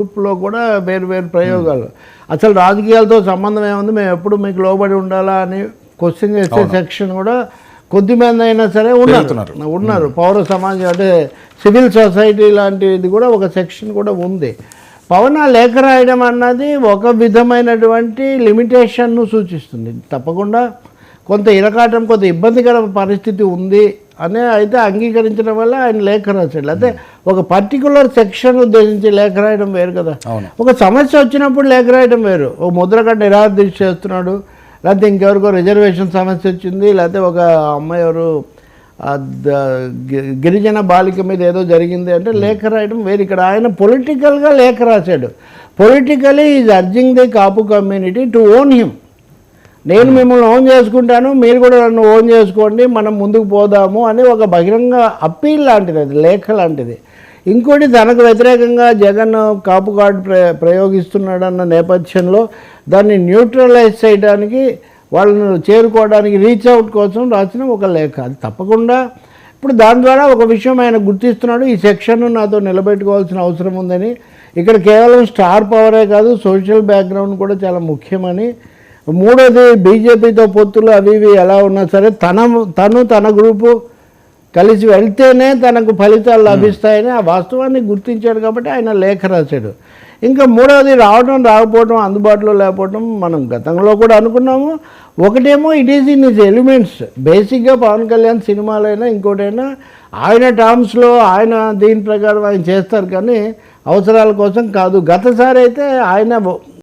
గ్రూప్లో కూడా వేరు వేరు ప్రయోగాలు. అసలు రాజకీయాలతో సంబంధం ఏముంది? మేము ఎప్పుడు మీకు లోబడి ఉండాలా అని క్వశ్చన్ చేసే సెక్షన్ కూడా కొద్దిమంది అయినా సరే ఉన్నారు. ఉన్నారు. పౌర సమాజం అంటే సివిల్ సొసైటీ లాంటిది కూడా ఒక సెక్షన్ కూడా ఉంది. పవన్ ఆ లేఖ రాయడం అన్నది ఒక విధమైనటువంటి లిమిటేషన్ను సూచిస్తుంది. తప్పకుండా కొంత ఇరకాటం కొంత ఇబ్బందికర పరిస్థితి ఉంది. అనే అయితే అంగీకరించడం వల్ల ఆయన లేఖ రాశాడు. అయితే ఒక పర్టికులర్ సెక్షన్ ఉద్దేశించి లేఖ రాయడం వేరు కదా. ఒక సమస్య వచ్చినప్పుడు లేఖ రాయడం వేరు. ఓ ముద్రగడ్డ నిరాదీక్ష చేస్తున్నాడు లేకపోతే ఇంకెవరికో రిజర్వేషన్ సమస్య వచ్చింది లేకపోతే ఒక అమ్మాయి ఎవరు గిరిజన బాలిక మీద ఏదో జరిగింది అంటే లేఖ రాయడం వేరు. ఇక్కడ ఆయన పొలిటికల్గా లేఖ రాశాడు. Politically is urging the Kapu community to own him నేను మిమ్మల్ని ఓన్ చేసుకుంటాను మీరు కూడా నన్ను ఓన్ చేసుకోండి మనం ముందుకు పోదాము అని ఒక బహిరంగ అప్పీల్ లాంటిది అది లేఖ లాంటిది. ఇంకోటి తనకు వ్యతిరేకంగా జగన్ కాపు కార్డు ప్ర ప్రయోగిస్తున్నాడన్న నేపథ్యంలో దాన్ని న్యూట్రలైజ్ చేయడానికి వాళ్ళను చేరుకోవడానికి రీచ్ అవుట్ కోసం రాసిన ఒక లేఖ. అది తప్పకుండా. ఇప్పుడు దాని ద్వారా ఒక విషయం ఆయన గుర్తిస్తున్నాడు ఈ సెక్షన్ నాతో నిలబెట్టుకోవాల్సిన అవసరం ఉందని. ఇక్కడ కేవలం స్టార్ పవరే కాదు సోషల్ బ్యాక్గ్రౌండ్ కూడా చాలా ముఖ్యమని మూడోది బీజేపీతో పొత్తులు అవి ఇవి ఎలా ఉన్నా సరే తన తను తన గ్రూపు కలిసి వెళ్తేనే తనకు ఫలితాలు లభిస్తాయని ఆ వాస్తవాన్ని గుర్తించాడు కాబట్టి ఆయన లేఖ రాశాడు. ఇంకా మూడవది రావడం రాకపోవడం అందుబాటులో లేకపోవడం మనం గతంలో కూడా అనుకున్నాము. ఒకటేమో it is in is elements బేసిక్గా పవన్ కళ్యాణ్ సినిమాలైనా ఇంకోటైనా ఆయన టర్మ్స్లో ఆయన దీని ప్రకారం ఆయన చేస్తారు కానీ అవసరాల కోసం కాదు. గతసారి అయితే ఆయన